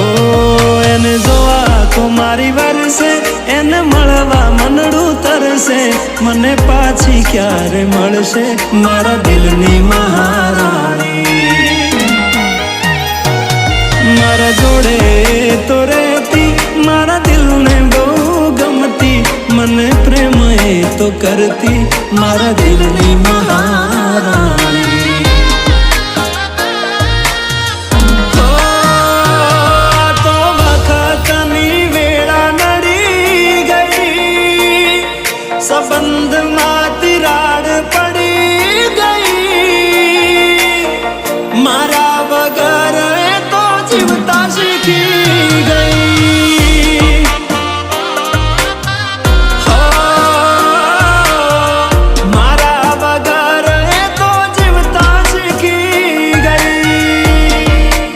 ઓ એને જોવા તો મારી વરસે એને મળવા મનડું તરસે મને પાછી ક્યારે મળશે મારા દિલની મહારાણી? મારા જોડે તો રહેતી, મારા દિલને બહુ ગમતી, મને પ્રેમ એ તો કરતી, મારા દિલની સંબંધમાં તિરાડ પડી ગઈ મારા વગર તો જીવતી